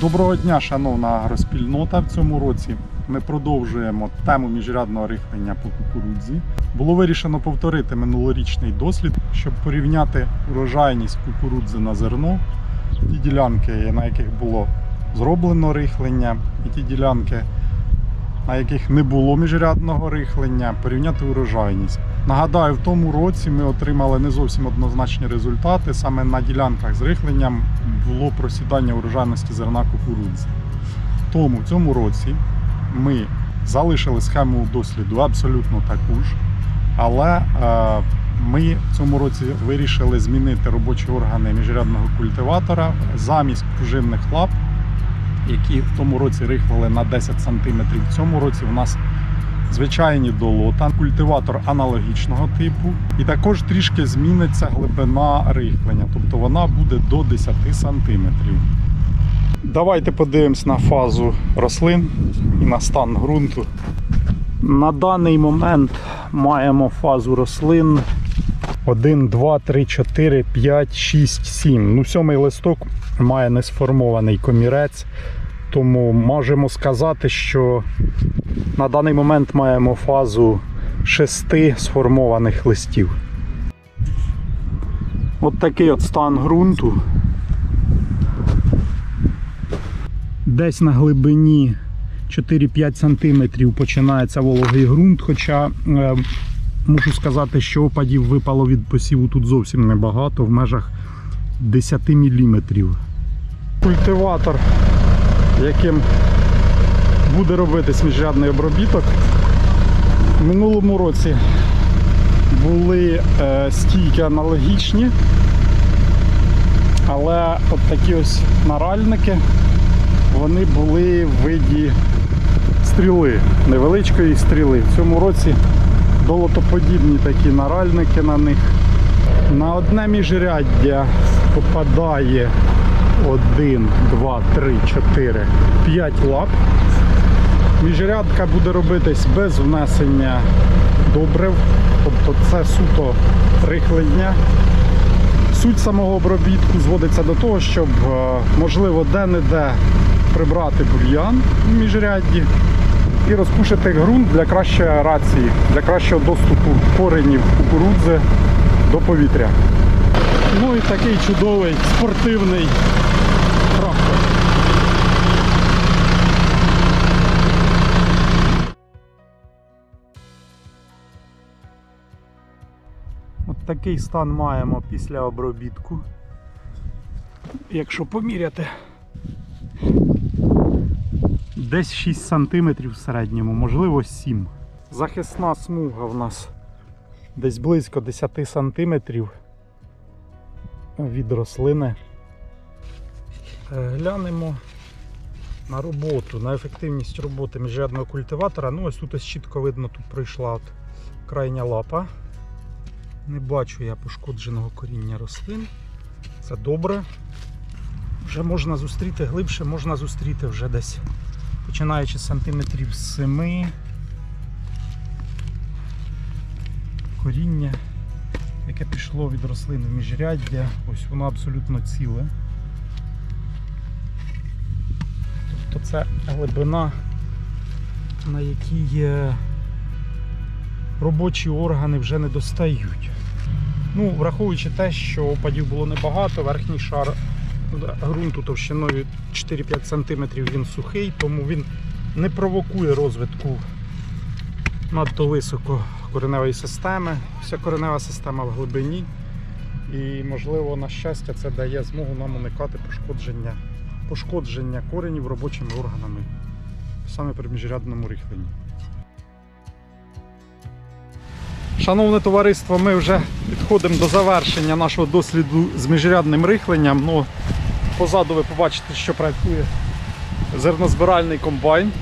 Доброго дня, шановна агроспільнота. В цьому році ми продовжуємо тему міжрядного рихлення по кукурудзі. Було вирішено повторити минулорічний дослід, щоб порівняти урожайність кукурудзи на зерно, ті ділянки, на яких було зроблено рихлення, і ті ділянки, на яких не було міжрядного рихлення, порівняти урожайність. Нагадаю, в тому році ми отримали не зовсім однозначні результати. Саме на ділянках з рихленням було просідання урожайності зерна кукурудзи. Тому в цьому році ми залишили схему досліду абсолютно таку ж, але е, ми в цьому році вирішили змінити робочі органи міжрядного культиватора замість пружинних лап, які в тому році рихлили на 10 см. В цьому році в нас звичайні долота, культиватор аналогічного типу, і також трішки зміниться глибина рихлення, тобто вона буде до 10 см. Давайте подивимось на фазу рослин і на стан ґрунту. На даний момент маємо фазу рослин 1, 2, 3, 4, 5, 6, 7. Ну, сьомий листок має несформований комірець, тому можемо сказати, що на даний момент маємо фазу 6 сформованих листів. От такий от стан ґрунту. Десь на глибині 4-5 см починається вологий ґрунт, хоча е, мушу сказати, що опадів випало від посіву тут зовсім небагато, в межах 10 мм. Культиватор, яким буде робитись міжрядний обробіток. В минулому році були е, стійки аналогічні, але от такі ось наральники вони були в виді стріли, невеличкої стріли. В цьому році долотоподібні такі наральники на них. На одне міжряддя попадає 1, 2, 3, 4, 5 лап. Міжрядка буде робитись без внесення добрив, тобто це суто рихлення. Суть самого обробітку зводиться до того, щоб е, можливо де-не-де прибрати бур'ян в міжрядді і розпушити ґрунт для кращої аерації, для кращого доступу коренів кукурудзи до повітря. Ну і такий чудовий спортивний такий стан маємо після обробітку. Якщо поміряти, десь 6 см в середньому, можливо 7 Захисна смуга в нас десь близько 10 см від рослини. Е, Глянемо на роботу, на ефективність роботи міжрядного культиватора. Ну ось тут ось чітко видно, тут пройшла от крайня лапа. Не бачу я пошкодженого коріння рослин. Це добре. Вже можна зустріти глибше, можна зустріти вже десь починаючи з сантиметрів з 7. Коріння, яке пішло від рослини в міжряддя, ось воно абсолютно ціле. Тобто це глибина, на якій є робочі органи вже не достають. Ну, враховуючи те, що опадів було небагато, верхній шар ґрунту товщиною 4-5 см він сухий, тому він не провокує розвитку надто високо кореневої системи. Вся коренева система в глибині. І, можливо, на щастя, це дає змогу нам уникати пошкодження, пошкодження коренів робочими органами саме при міжрядному рихленні. Шановне товариство, ми вже підходимо до завершення нашого досліду з міжрядним рихленням. Ну, позаду ви побачите, що працює зернозбиральний комбайн.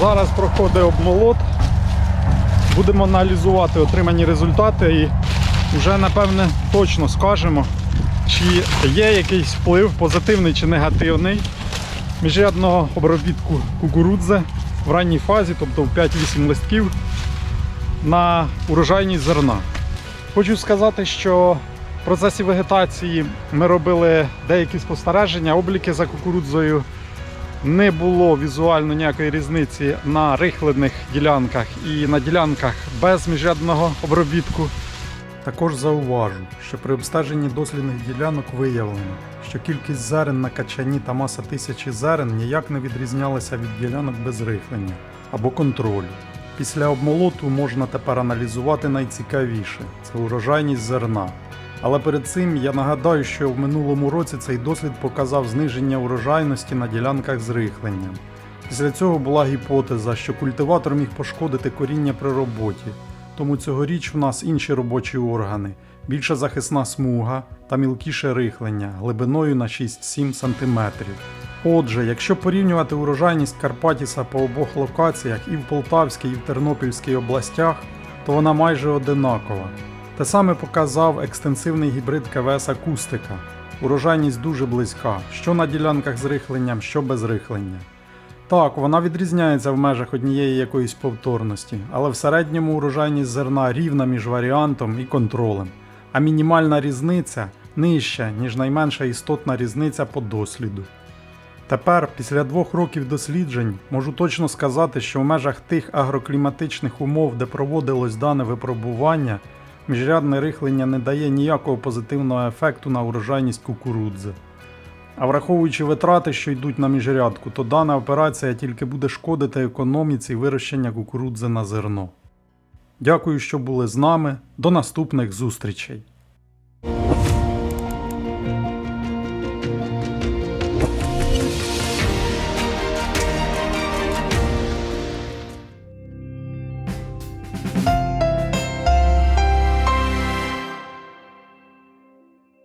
Зараз проходить обмолот. Будемо аналізувати отримані результати і вже напевне точно скажемо, чи є якийсь вплив, позитивний чи негативний міжрядного обробітку кукурудзи в ранній фазі, тобто в 5-8 листків на урожайність зерна. Хочу сказати, що в процесі вегетації ми робили деякі спостереження, обліки за кукурудзою Не було візуально ніякої різниці на рихлених ділянках і на ділянках без міжрядного обробітку. Також зауважу, що при обстеженні дослідних ділянок виявлено, що кількість зерен на качані та маса тисячі зерен ніяк не відрізнялися від ділянок без рихлення або контролю. Після обмолоту можна тепер аналізувати найцікавіше це урожайність зерна. Але перед цим я нагадаю, що в минулому році цей дослід показав зниження урожайності на ділянках з рихленням. Після цього була гіпотеза, що культиватор міг пошкодити коріння при роботі, тому цьогоріч в нас інші робочі органи, більша захисна смуга та мілкіше рихлення глибиною на 6-7 см. Отже, якщо порівнювати урожайність Карпатіса по обох локаціях і в Полтавській, і в Тернопільській областях, то вона майже одинакова. Те саме показав екстенсивний гібрид КВС Акустика. Урожайність дуже близька, що на ділянках з рихленням, що без рихлення. Так, вона відрізняється в межах однієї якоїсь повторності, але в середньому урожайність зерна рівна між варіантом і контролем, а мінімальна різниця нижча, ніж найменша істотна різниця по досліду. Тепер, після двох років досліджень, можу точно сказати, що в межах тих агрокліматичних умов, де проводилось дане випробування, міжрядне рихлення не дає ніякого позитивного ефекту на урожайність кукурудзи. А враховуючи витрати, що йдуть на міжрядку, то дана операція тільки буде шкодити економіці вирощення кукурудзи на зерно. Дякую, що були з нами. До наступних зустрічей!